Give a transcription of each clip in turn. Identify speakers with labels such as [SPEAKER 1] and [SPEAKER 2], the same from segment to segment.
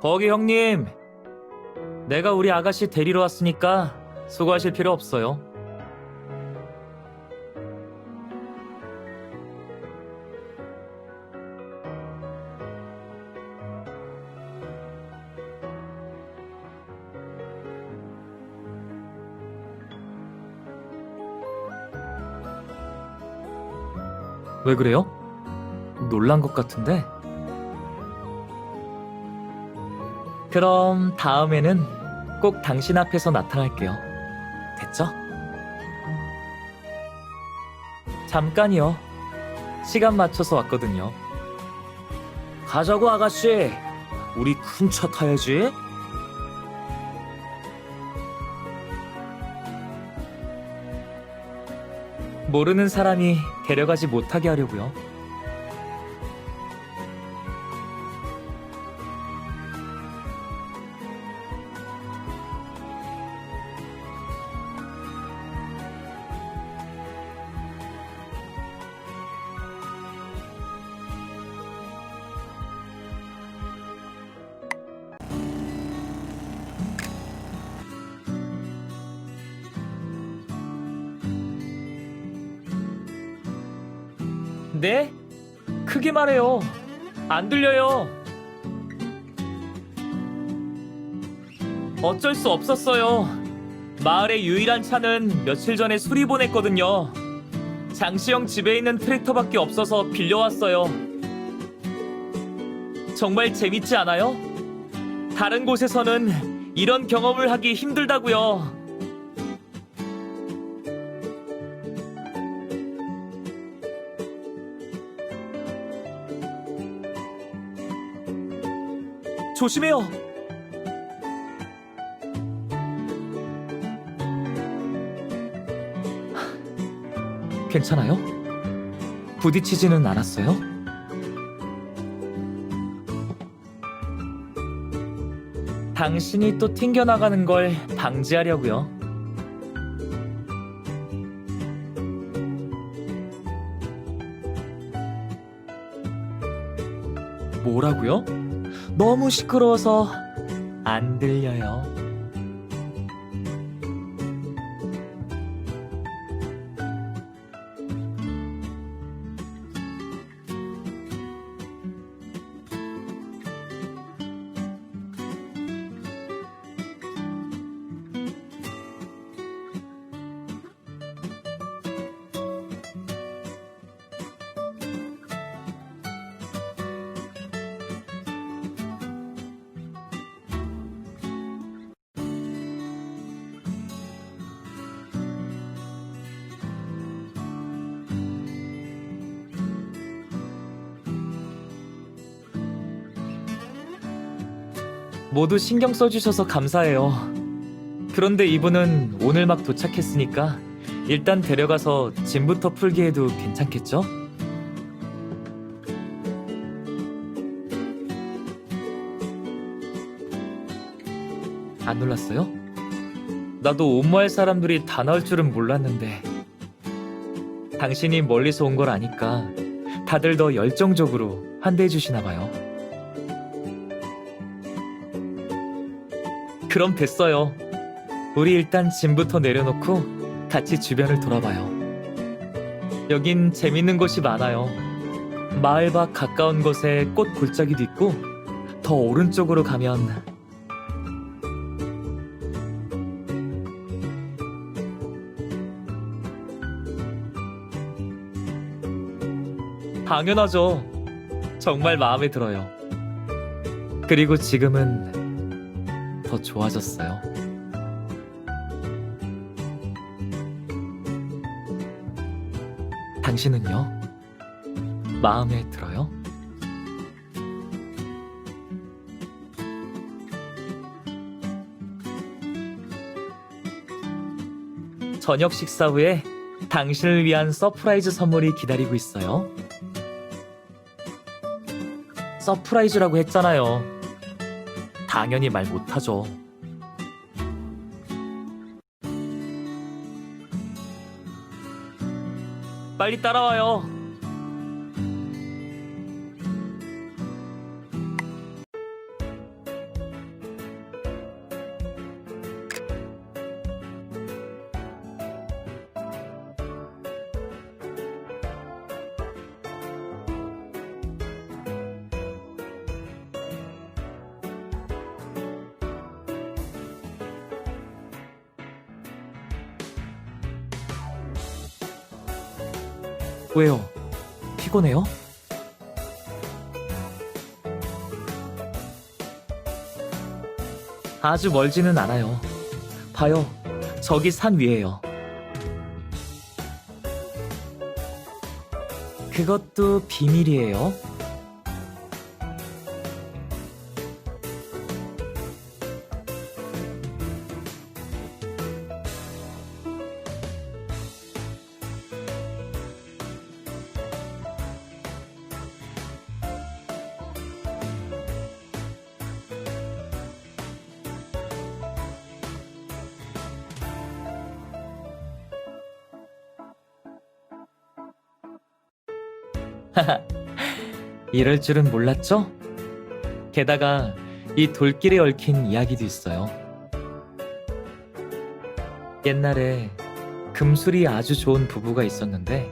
[SPEAKER 1] 거기 형님. 내가 우리 아가씨 데리러 왔으니까 수고하실 필요 없어요. 왜 그래요? 놀란 것 같은데? 그럼 다음에는 꼭 당신 앞에서 나타날게요. 됐죠? 잠깐이요. 시간 맞춰서 왔거든요. 가자고 아가씨. 우리 큰 차 타야지. 모르는 사람이 데려가지 못하게 하려고요. 네? 크게 말해요. 안 들려요. 어쩔 수 없었어요. 마을의 유일한 차는 며칠 전에 수리 보냈거든요. 장시영 집에 있는 트랙터밖에 없어서 빌려왔어요. 정말 재밌지 않아요? 다른 곳에서는 이런 경험을 하기 힘들다고요. 조심해요. 괜찮아요? 부딪히지는 않았어요? 당신이 또 튕겨나가는 걸 방지하려고요. 뭐라고요? 너무 시끄러워서 안 들려요. 모두 신경 써주셔서 감사해요. 그런데 이분은 오늘 막 도착했으니까 일단 데려가서 짐부터 풀게 해도 괜찮겠죠? 안 놀랐어요? 나도 옴마을 사람들이 다 나올 줄은 몰랐는데 당신이 멀리서 온 걸 아니까 다들 더 열정적으로 환대해 주시나 봐요. 그럼 됐어요. 우리 일단 짐부터 내려놓고 같이 주변을 돌아봐요. 여긴 재밌는 곳이 많아요. 마을 밖 가까운 곳에 꽃 골짜기도 있고 더 오른쪽으로 가면 당연하죠. 정말 마음에 들어요. 그리고 지금은 더 좋아졌어요. 당신은요? 마음에 들어요? 저녁 식사 후에 당신을 위한 서프라이즈 선물이 기다리고 있어요. 서프라이즈라고 했잖아요. 당연히 말 못하죠. 빨리 따라와요. 왜요? 피곤해요? 아주 멀지는 않아요. 봐요. 저기 산 위에요. 그것도 비밀이에요. 이럴 줄은 몰랐죠? 게다가 이 돌길에 얽힌 이야기도 있어요. 옛날에 금술이 아주 좋은 부부가 있었는데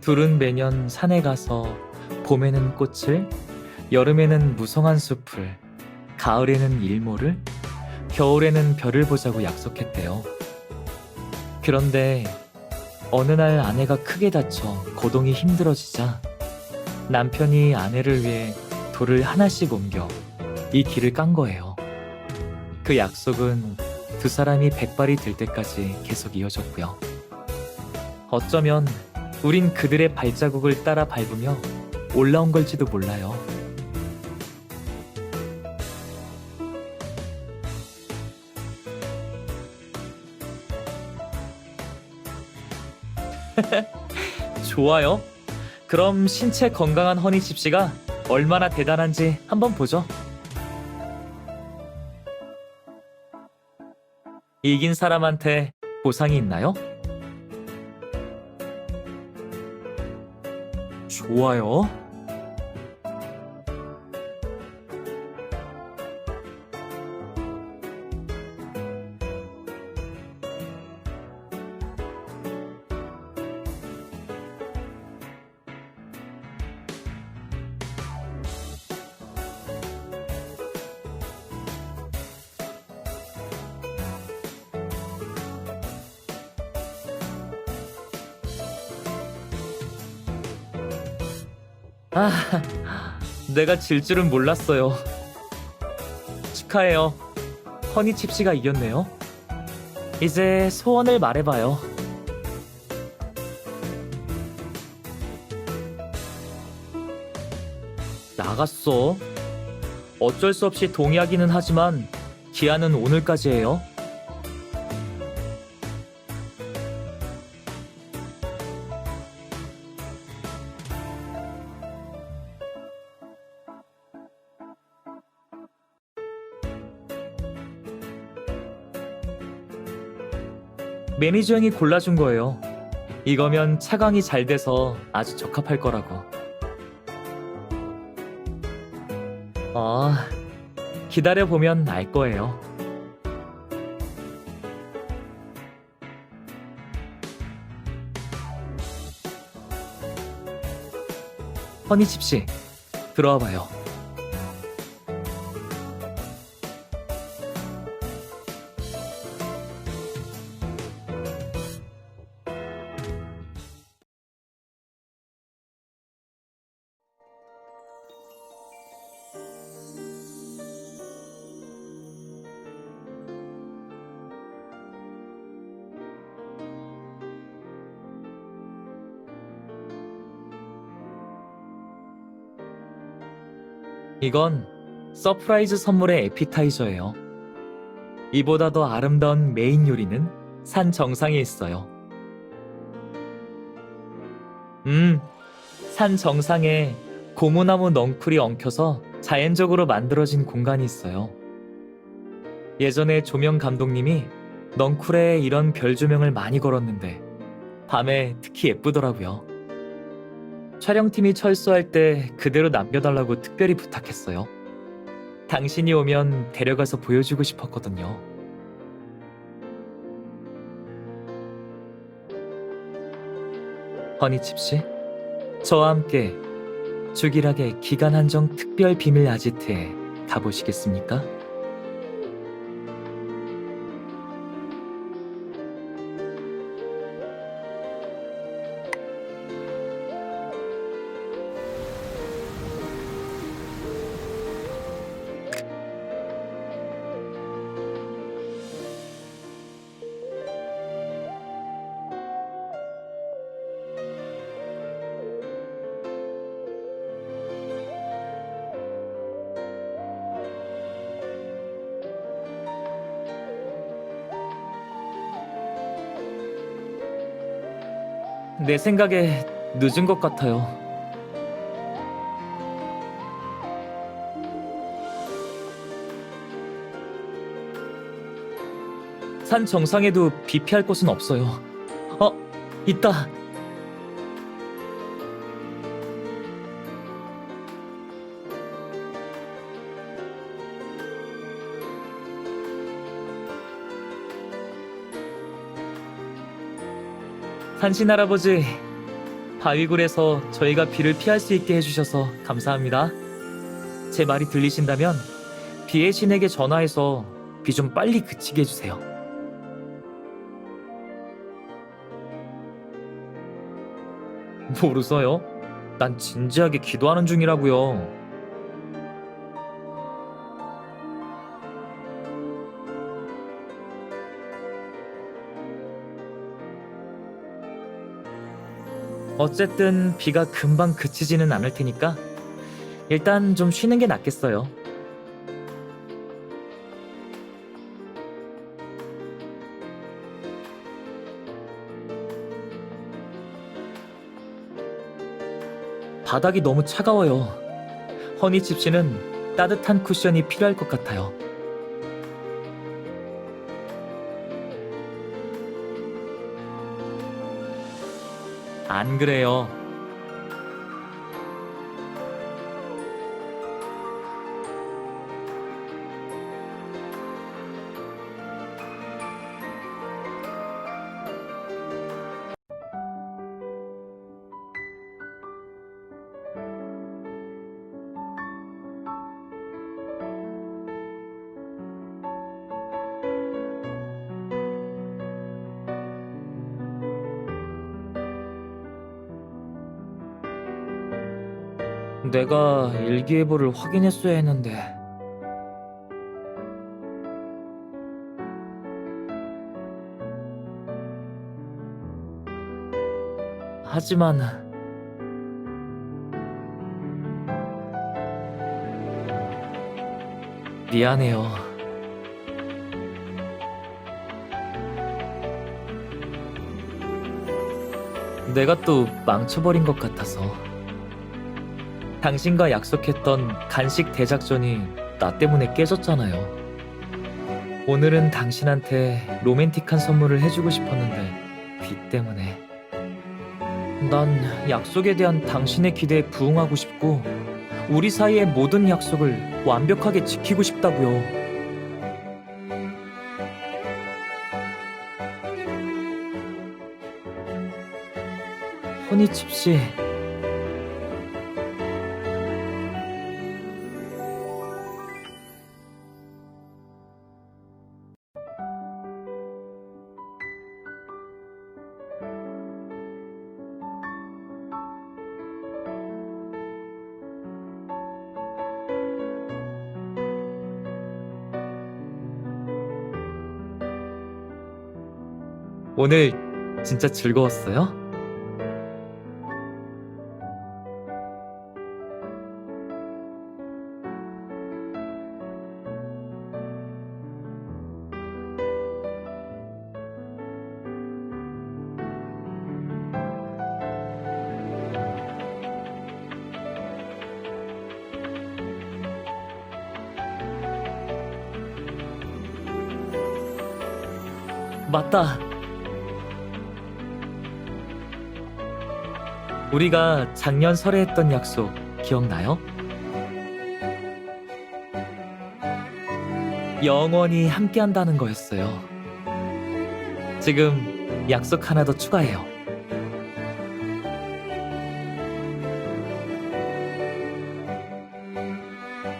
[SPEAKER 1] 둘은 매년 산에 가서 봄에는 꽃을, 여름에는 무성한 숲을, 가을에는 일몰을, 겨울에는 별을 보자고 약속했대요. 그런데 어느 날 아내가 크게 다쳐 거동이 힘들어지자 남편이 아내를 위해 돌을 하나씩 옮겨 이 길을 깐 거예요. 그 약속은 두 사람이 백발이 될 때까지 계속 이어졌고요. 어쩌면 우린 그들의 발자국을 따라 밟으며 올라온 걸지도 몰라요. 좋아요. 그럼 신체 건강한 허니칩 씨가 얼마나 대단한지 한번 보죠. 이긴 사람한테 보상이 있나요? 좋아요. 아, 내가 질 줄은 몰랐어요. 축하해요. 허니칩 씨가 이겼네요. 이제 소원을 말해봐요. 나갔어. 어쩔 수 없이 동의하기는 하지만 기한은 오늘까지예요. 매니저 형이 골라준 거예요. 이거면 차광이 잘 돼서 아주 적합할 거라고. 아, 기다려보면 알 거예요. 허니칩 씨, 들어와 봐요. 이건 서프라이즈 선물의 에피타이저예요. 이보다 더 아름다운 메인 요리는 산 정상에 있어요. 음, 산 정상에 고무나무 넝쿨이 엉켜서 자연적으로 만들어진 공간이 있어요. 예전에 조명 감독님이 넝쿨에 이런 별 조명을 많이 걸었는데 밤에 특히 예쁘더라고요. 촬영팀이 철수할 때 그대로 남겨달라고 특별히 부탁했어요. 당신이 오면 데려가서 보여주고 싶었거든요. 허니칩 씨, 저와 함께 주길학의 기간 한정 특별 비밀 아지트에 가보시겠습니까? 내 생각에 늦은 것 같아요. 산 정상에도 비 피할 곳은 없어요. 어, 있다. 산신 할아버지, 바위굴에서 저희가 비를 피할 수 있게 해주셔서 감사합니다. 제 말이 들리신다면 비의 신에게 전화해서 비 좀 빨리 그치게 해주세요. 뭘 웃어요? 난 진지하게 기도하는 중이라고요. 어쨌든 비가 금방 그치지는 않을 테니까 일단 좀 쉬는 게 낫겠어요. 바닥이 너무 차가워요. 허니 칩 씨는 따뜻한 쿠션이 필요할 것 같아요. 안 그래요. 내가 일기예보를 확인했어야 했는데. 하지만 미안해요. 내가 또 망쳐버린 것 같아서. 당신과 약속했던 간식 대작전이 나 때문에 깨졌잖아요. 오늘은 당신한테 로맨틱한 선물을 해주고 싶었는데 비 때문에. 난 약속에 대한 당신의 기대에 부응하고 싶고 우리 사이의 모든 약속을 완벽하게 지키고 싶다고요. 허니칩 씨. 오늘 진짜 즐거웠어요? 맞다. 우리가 작년 설에 했던 약속 기억나요? 영원히 함께 한다는 거였어요. 지금 약속 하나 더 추가해요.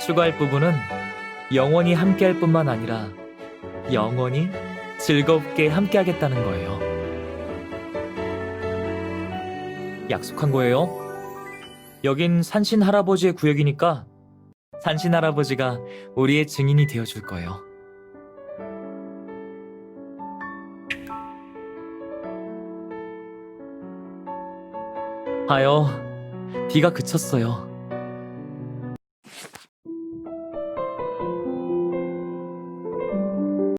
[SPEAKER 1] 추가할 부분은 영원히 함께 할 뿐만 아니라 영원히 즐겁게 함께 하겠다는 거예요. 약속한 거예요. 여긴 산신 할아버지의 구역이니까 산신 할아버지가 우리의 증인이 되어 줄 거예요. 봐요. 비가 그쳤어요.